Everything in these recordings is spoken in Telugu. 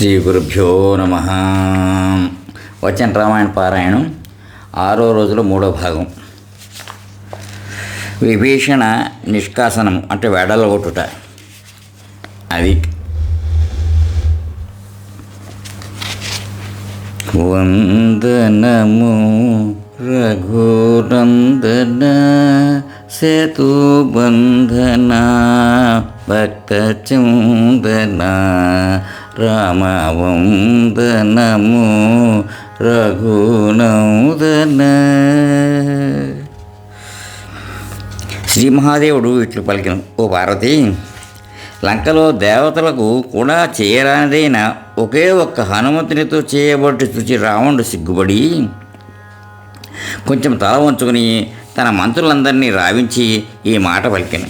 శ్రీ గురుభ్యో నమ. వచ్చిన రామాయణ పారాయణం ఆరో రోజులో మూడో భాగం. విభీషణ నిష్కాసనం అంటే వెడలగొట్టుట. అది వందనము రఘునందన సేతుబంధన భక్త చందనా రామవందనము రఘునందన. శ్రీ మహాదేవుడు ఇట్లు పలికిన ఓ పార్వతి లంకలో దేవతలకు కూడా చేయరానిదైన ఒకే ఒక్క హనుమంతునితో చేయబట్టి చూచి రావణుడు సిగ్గుపడి కొంచెం తల వంచుకుని తన మంత్రులందరినీ రావించి ఈ మాట పలికిన.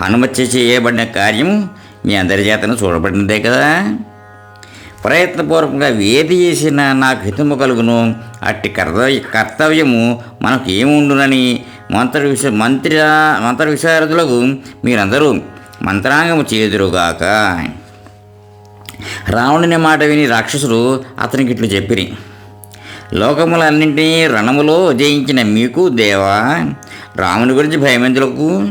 హనుమత్య చేయబడిన కార్యం మీ అందరి చేతను చూడబడినదే కదా. ప్రయత్నపూర్వకంగా ఏది చేసినా నాకు హితము కలుగును. అట్టి కర్తవ్య కర్తవ్యము మనకు ఏముండునని మంత్ర విష మంత్రి మంత్ర విశారదులకు మీరందరూ మంత్రాంగము చేదురుగాక. రావణుని మాట విని రాక్షసులు అతనికి ఇట్లు చెప్పిరి. లోకములన్నింటినీ రణములో జయించిన మీకు దేవా? రాముని గురించి భయమెందులకు?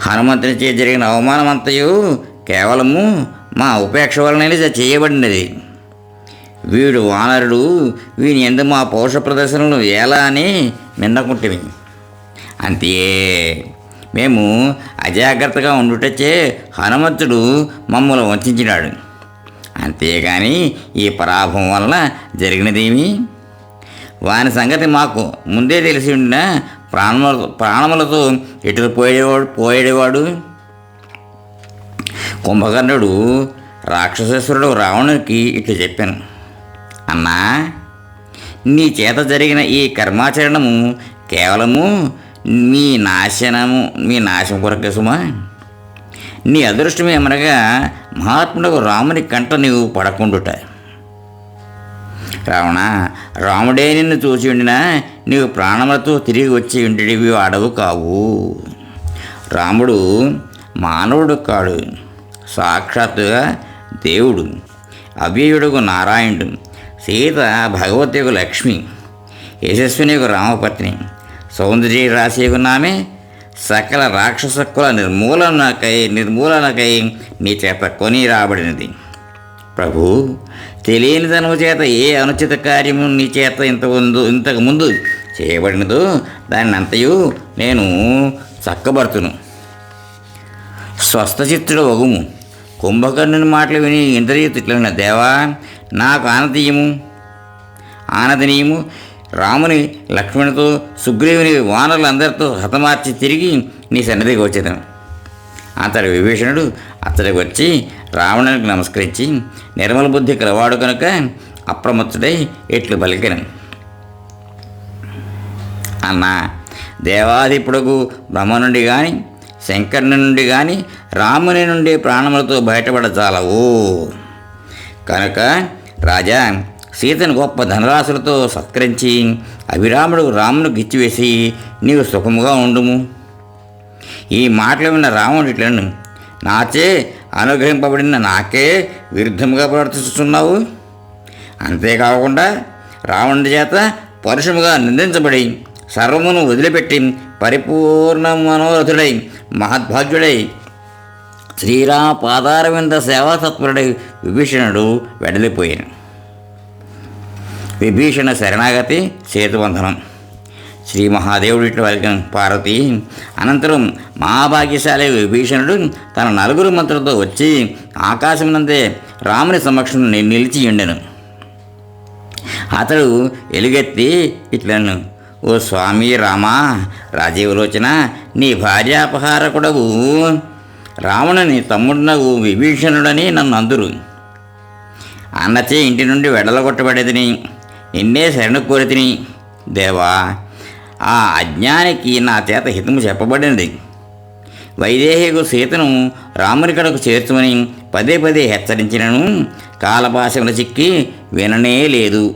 హనుమంతుని చే జరిగిన అవమానమంతయు కేవలము మా ఉపేక్ష వలననే చేయబడినది. వీడు వానరుడు వీని ఎందు మా పౌరుష ప్రదర్శనలు ఎలా అని నిన్నకుంటివి అంతే మేము అజాగ్రత్తగా ఉండుటచ్చే హనుమంతుడు మమ్మల్ని వంచినాడు. అంతేగాని ఈ పరాభవం వలన జరిగినదేమి? వాని సంగతి మాకు ముందే తెలిసి ఉండినా ప్రాణములతో ప్రాణములతో ఎటు పోయేవాడు పోయేవాడు? కుంభకర్ణుడు రాక్షసేశ్వరుడు రావణునికి ఇట్లు చెప్పాను. అన్నా నీ చేత జరిగిన ఈ కర్మాచరణము కేవలము మీ నాశనము మీ నాశనం కొరకే సుమా? నీ అదృష్టం ఏమనగా మహాత్ముడు రాముని కంట నీవు పడకుండుట. రావణ రాముడే నిన్ను చూసి ఉండినా నీవు ప్రాణములతో తిరిగి వచ్చి ఉండివి అడవు కావు. రాముడు మానవుడు కాడు సాక్షాత్తుగా దేవుడు అవ్యయుడుగు నారాయణుడు సీత భగవతికు లక్ష్మి యశస్వినికు రామపత్ని సౌందర్య రాశికు నామే సకల రాక్షసక్కుల నిర్మూలనకై నిర్మూలనకై నీ చేత కొని రాబడినది. ప్రభు తెలియని తనము చేత ఏ అనుచిత కార్యము నీ చేత ఇంత ముందు ఇంతకు ముందు చేయబడినదో దాన్ని అంతయు నేను చక్కబడుతును. స్వస్థచిత్తుడు వగుము. కుంభకర్ణుని మాటలు విని ఇంద్రియ తిట్లన్న దేవా నాకు ఆనతీయము ఆనదనీయము. రాముని లక్ష్మణుతో సుగ్రీవుని వానరులందరితో హతమార్చి తిరిగి నీ సన్నిధికి వచ్చేదాను. అతడి విభీషణుడు అతడికి వచ్చి రావణునికి నమస్కరించి నిర్మల బుద్ధి కలవాడు కనుక అప్రమత్తుడై ఎట్లు పలికిన అన్నా దేవాధిపుడుకు బ్రహ్మ నుండి కానీ శంకరుని నుండి కానీ రాముని నుండి ప్రాణములతో బయటపడచాలవు కనుక రాజా సీతను గొప్ప ధనరాశులతో సత్కరించి అభిరాముడు రామును గిచ్చివేసి నీవు సుఖముగా ఉండుము. ఈ మాటలు విన్న రాముడు ఇట్లను నాచే అనుగ్రహింపబడిన నాకే విరుద్ధముగా ప్రవర్తిస్తున్నావు. అంతేకాకుండా రావణుడి చేత పరుషముగా నిందించబడి సర్వమును వదిలిపెట్టి పరిపూర్ణ మనోరథుడై మహద్భాగ్యుడై శ్రీరామ పాదారవింద సేవాతత్పరుడై విభీషణుడు వెడలిపోయాను. విభీషణ శరణాగతి సేతుబంధనం శ్రీ మహాదేవుడి వలికిన పార్వతి అనంతరం మహాభాగ్యశాలి విభీషణుడు తన నలుగురు మంత్రులతో వచ్చి ఆకాశమునందే రాముని సమక్షం ని- నిలిచి ఉండెను. అతడు ఎలుగెత్తి ఇట్లను ఓ స్వామి రామా రాజీవలోచన నీ భార్యాపహారకుడవు రావణుని తమ్ముడునవు విభీషణుడని నన్ను అందురు. అన్నచే ఇంటి నుండి వెడలగొట్టబడేదిని నిన్నే శరణు కోరితిని దేవా ఆ అజ్ఞానికి నా చేత హితము చెప్పబడినది. వైదేహికు సీతను రామునికడకు చేర్చుమని పదే పదే హెచ్చరించినను. కాలపాశమున చిక్కి విననే లేదు.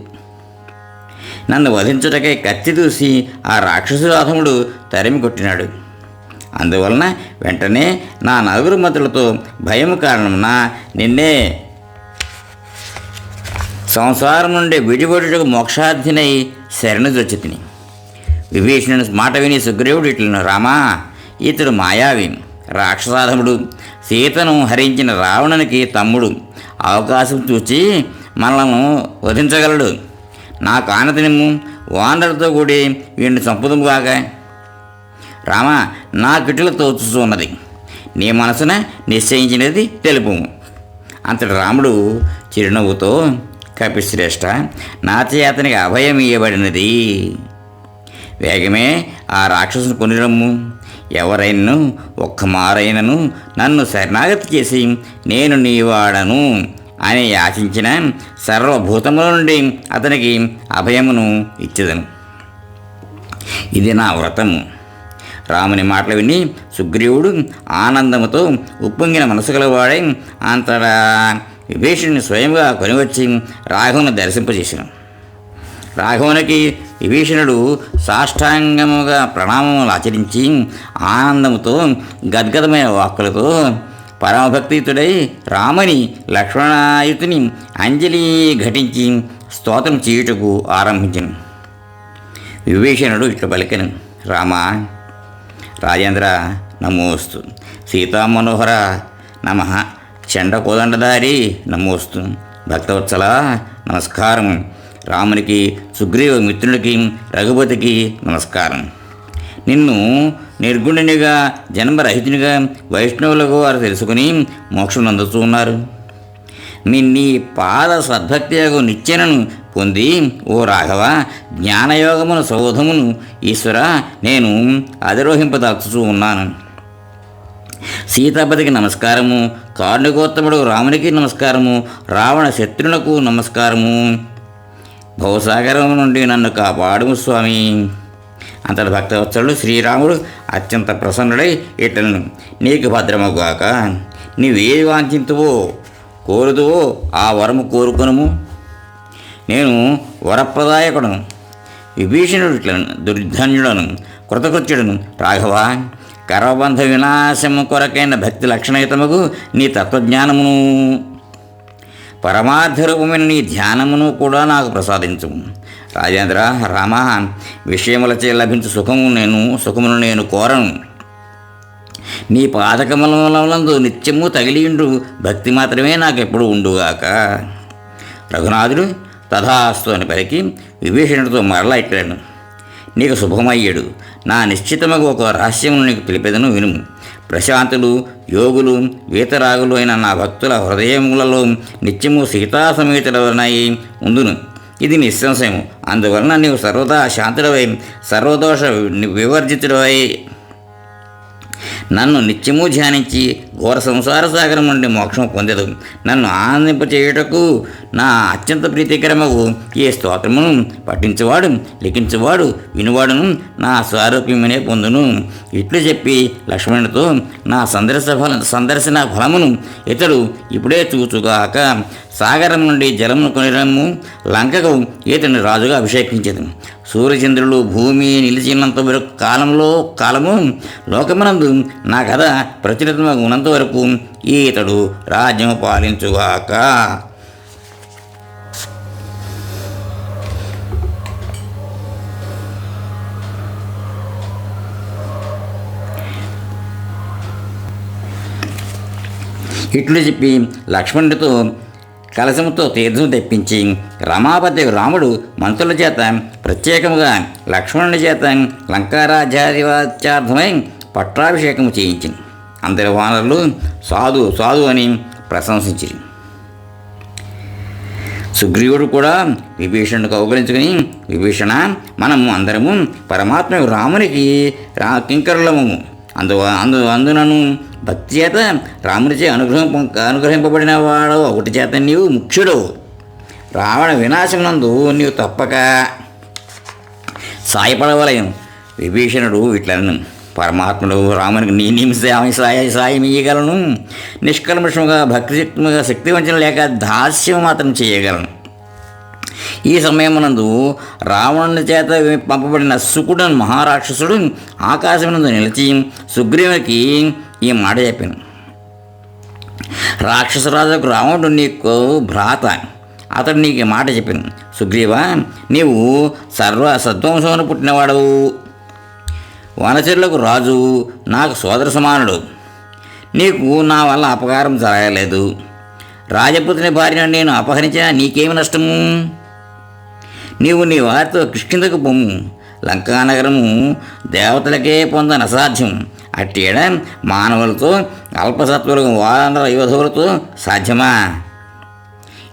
నన్ను వధించుటకై కత్తి దూసి ఆ రాక్షసురాధముడు తరిమి కొట్టినాడు. అందువలన వెంటనే నా నలుగురు మతులతో భయం కారణమున నిన్నే సంసారం నుండి విడిపడుటకు మోక్షార్థినై శరణు తిని విభీషణుని మాట విని సుగ్రీవుడు ఇట్లను రామా ఇతడు మాయావి రాక్షసాధముడు. సీతను హరించిన రావణునికి తమ్ముడు. అవకాశం చూచి మనలను వధించగలడు. నా కానతినిమ్ము వానరులతో కూడి వీడిని చంపుదుము రామ నా కిటులు తోచుతున్నది నీ మనసున నిశ్చయించినది తెలుపు. అంతటి రాముడు చిరునవ్వుతో కపిశ్రేష్ఠ నా చేతనికి అభయం ఇవ్వబడినది వేగమే ఆ రాక్షసుని కొనిరమ్ము. ఎవరైనను ఒక్క మారైనను నన్ను శరణాగతి చేసి నేను నీవాడను అని యాచించిన సర్వభూతముల నుండి అతనికి అభయమును ఇచ్చేదను. ఇది నా వ్రతము. రాముని మాటలు విని సుగ్రీవుడు ఆనందముతో ఉప్పొంగిన మనసు గలవాడై అంతటా విభీషణుని స్వయంగా కొనివచ్చి రాఘవుని దర్శింపజేసాను. రాఘవునికి విభీషణుడు సాష్టాంగముగా ప్రణామములు ఆచరించి ఆనందముతో గద్గదమైన వాక్కులతో పరమభక్తియుతుడై రామని లక్ష్మణాయుతుని అంజలి ఘటించి స్తోత్రం చేయుటకు ఆరంభించను. విభీషణుడు ఇట్లు పలికను రామ రాజేంద్ర నమోస్తు. సీతామనోహర నమ. చండ కోదండదారి నమోస్తు. భక్తవత్సల నమస్కారం రామునికి సుగ్రీవ మిత్రునికి రఘుపతికి నమస్కారం. నిన్ను నిర్గుణునిగా జన్మరహితునిగా వైష్ణవులకు వారు తెలుసుకుని మోక్షం అందుతూ ఉన్నారు. మీ నీ పాద సద్భక్తియగు నిత్యనను పొంది ఓ రాఘవ జ్ఞానయోగమును సౌధమును ఈశ్వర నేను అధిరోహింపదలుచుతూ ఉన్నాను. సీతాపతికి నమస్కారము కార్ణికోత్తముడు రామునికి నమస్కారము రావణ శత్రులకు నమస్కారము. భవసాగరం నుండి నన్ను కాపాడుము స్వామి. అంతటి భక్తవత్సలుడు శ్రీరాముడు అత్యంత ప్రసన్నుడై ఇట్లను నీకు భద్రమగాక నీవేది వాంఛింతువో కోరుదువో ఆ వరము కోరుకును నేను వరప్రదాయకుడను విభీషణుడు ఇట్లను దుర్ధన్యుడను కృతకృత్యుడను రాఘవ కరవబంధ వినాశము కొరకైన భక్తి లక్షణయుతముకు నీ తత్వజ్ఞానమును. పరమార్థ రూపమైన నీ ధ్యానమును కూడా నాకు ప్రసాదించు. రాజేంద్ర రామ విషయములచే లభించు సుఖము నేను సుఖమును నేను కోరను. నీ పాదకమలందు నిత్యము తగిలియుండు భక్తి మాత్రమే నాకు ఎప్పుడు ఉండుగాక. రఘునాథుడు తథాస్తు అని పలికి విభీషణుడితో మరలా ఇట్టాడు. నీకు శుభమయ్యాడు. నా నిశ్చితమగు ఒక రహస్యమును నీకు తెలిపేదను వినుము. ప్రశాంతులు యోగులు వీతరాగులు అయిన నా భక్తుల హృదయములలో నిత్యము సీతా సమేతులవనై ఉందును. ఇది నిస్సంశయము. అందువలన నీవు సర్వదా శాంతుడవై సర్వదోష వివర్జితుడవై నన్ను నిత్యము ధ్యానించి ఘోర సంసార సాగరం నుండి మోక్షం పొందదు నన్ను ఆనందింపచేయుటకు నా అత్యంత ప్రీతికరమగు ఏ స్తోత్రమును పఠించువాడు లిఖించువాడు వినువాడును నా స్వారూప్యమునే పొందును. ఇట్లు చెప్పి లక్ష్మణుడితో నా సందర్శ ఫల సందర్శన ఫలమును ఇతడు ఇప్పుడే చూచుగాక సాగరం నుండి జలమును కొనిరము లంకకు ఇతని రాజుగా అభిషేకించదు సూర్యచంద్రులు భూమి నిలిచినంత వరకు కాలంలో కాలము లోకమునందు నా కథ ప్రచురితమగు ఉన్నంత వరకు ఈతడు రాజ్యము పాలించుగాక. ఇట్లు చెప్పి లక్ష్మణుడితో కలశముతో తీర్థం తెప్పించి రమాపతి రాముడు మంత్రుల చేత ప్రత్యేకముగా లక్ష్మణుని చేత లంకారాజ్యాధివాత్యార్థమై పట్టాభిషేకము చేయించింది అందరి వానరులు సాధు సాధు అని ప్రశంసించింది సుగ్రీవుడు కూడా విభీషణుడు కౌగలించుకుని విభీషణ మనము అందరము పరమాత్మ రామునికి రా కింకరులము. అందు అందు అందునను భక్తి చేత రామునిచే అనుగ్రహం అనుగ్రహింపబడిన వాడు ఒకటి చేత నీవు ముఖ్యుడు. రావణ వినాశమునందు నీవు తప్పక సాయపడవలయం విభీషణుడు ఇట్లను పరమాత్ముడు రామునికి నీ నిమిషం సాయ సాయం ఇయ్యగలను. నిష్కల్మషముగా భక్తిశక్తిగా శక్తివంచన లేక దాస్యం మాత్రం చేయగలను. ఈ సమయమునందు రావణుని చేత పంపబడిన సుకుడు మహారాక్షసుడు ఆకాశమునందు నిలిచి సుగ్రీవునికి ఈ మాట చెప్పాను. రాక్షసరాజుకు రావణుడు నీకు భ్రాత. అతడు నీకు ఈ మాట చెప్పాను. సుగ్రీవా నీవు సర్వ సద్వంశమును పుట్టినవాడవు వనచరులకు రాజు నాకు సోదర సమానుడు. నీకు నా వల్ల అపకారం జరగలేదు. రాజపుత్రుని భార్యను నేను అపహరించినా నీకేమి నష్టము? నీవు నీ వారితో కృష్ణిందకు పొమ్ము లంకానగరము దేవతలకే పొందని అసాధ్యం అట్టేడ మానవులతో అల్పసత్వులకు వారందర యోధువులతో సాధ్యమా?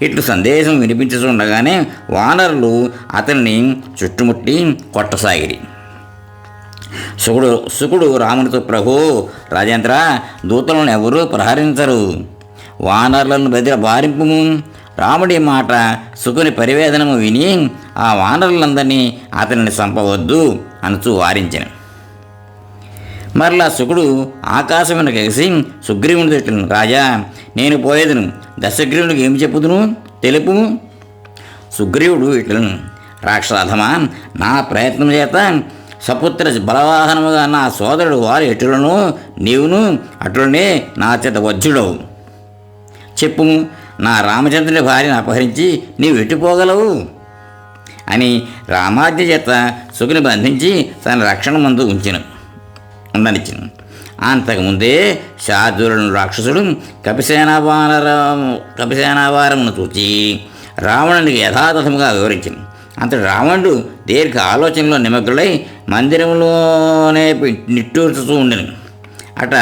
ఇట్లు సందేశం వినిపించుతుండగానే వానరులు అతన్ని చుట్టుముట్టి కొట్టసాగిరి. శుకుడు శుకుడు రామునితో ప్రభు రాజేంద్ర దూతలను ఎవరూ ప్రహరించరు. వానరులను బెదిర బారింపు రాముడి మాట శుకుని పరివేదనము విని ఆ వానరులందరినీ అతనిని చంపవద్దు అనుచు వారించను. మరలా శుకుడు ఆకాశమున ఎగసి సుగ్రీవుని తిట్టను రాజా నేను పోయేదును. దశగ్రీవునికి ఏమి చెప్పుదును? తెలుపు. సుగ్రీవుడు ఇట్లను రాక్షసాధమా నా ప్రయత్నం చేత సపుత్ర బలవాహనముగా నా సోదరుడు వారు ఎటులను నీవును అటులనే నా చేత వజ్రుడవు చెప్పుము నా రామచంద్రుని భార్యను అపహరించి నీవు ఎట్టుపోగలవు అని రామాద్య చేత సుఖుని బంధించి తన రక్షణ మందు ఉంచెను ఉండనిచ్చిన అంతకుముందే శార్దులను రాక్షసుడు కపిసేనావార కపిసేనావారమును చూచి రావణునికి యథాతథముగా వివరించింది అంతటి రావణుడు దీర్ఘ ఆలోచనలో నిమగ్నుడై మందిరంలోనే నిట్టూర్చుతూ ఉండను. అట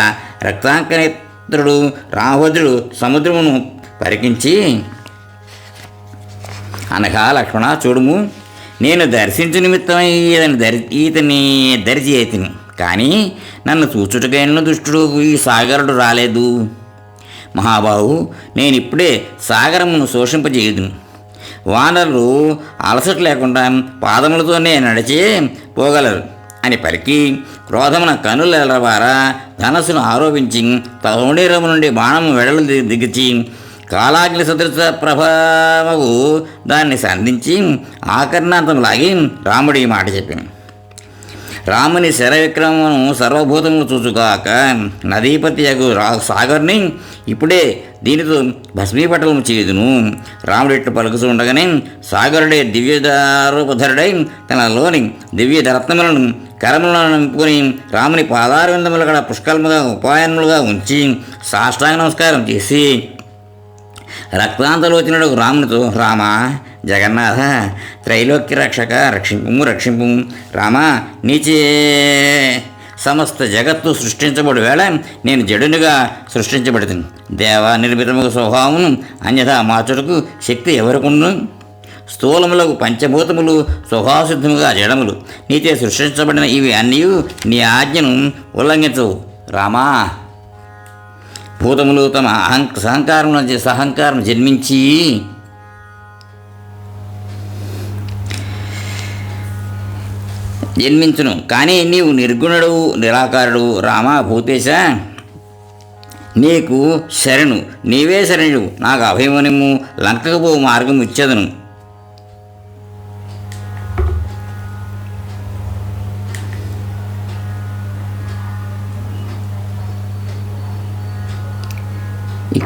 రక్తాంకనేత్రుడు రామభద్రుడు సముద్రమును పరికించి అనగా లక్ష్మణ చూడుము నేను దర్శించు నిమిత్తమై ఈతని దరి ఈతని దరిచి అయితిని కానీ నన్ను చూచుటకైన దుష్టుడు ఈ సాగరుడు రాలేదు. మహాబాహు నేను ఇప్పుడే సాగరమును శోషింపజేయుదును. వానరులు అలసట లేకుండా పాదములతోనే నడిచే పోగలరు అని పలికి క్రోధమున కనులెలవారా ధనస్సును ఆరోపించి తౌణీరము నుండి బాణము వెడలు ది- దిగిచి కాలాగ్ని సదృశ ప్రభావవు దాన్ని సంధించి ఆకర్ణాంతం లాగి రాముడి ఈ మాట చెప్పింది రాముని శర విక్రమను సర్వభూతములు చూచుగాక నదీపతి యగు రా సాగర్ని ఇప్పుడే దీనితో భస్మీపటలం చేయుదును. రాముడు ఇట్లు పలుకుతూ ఉండగానే సాగరుడే దివ్యదారూపధరుడై తనలోని దివ్య రత్నములను కరములను నింపుకొని రాముని పాదారవిందములు కూడా పుష్కలముగా ఉపాయములుగా ఉంచి సాష్టాంగ నమస్కారం చేసి రక్తాంతలోచనుడు రామునితో రామ జగన్నాథ త్రైలోక్య రక్షక రక్షింపు రక్షింపు రామ నీచే. సమస్త జగత్తు సృష్టించబడు వేళ నేను జడునిగా సృష్టించబడుతుంది దేవ నిర్మితముగా స్వభావమును అన్యథా మార్చుటకు శక్తి ఎవరికును? స్థూలములకు పంచభూతములు స్వభావసిద్ధముగా జడములు నీచే సృష్టించబడిన ఇవి అన్నీ నీ ఆజ్ఞను ఉల్లంఘించవు రామా భూతములు తమ అహం సహంకారం సహంకారం జన్మించి జన్మించును. కానీ నీవు నిర్గుణుడు నిరాకారుడు రామా భూతేశ నీకు శరణు. నీవే శరణుడు నాకు అభయమనిము లంకకు మార్గం ఇచ్చేదను.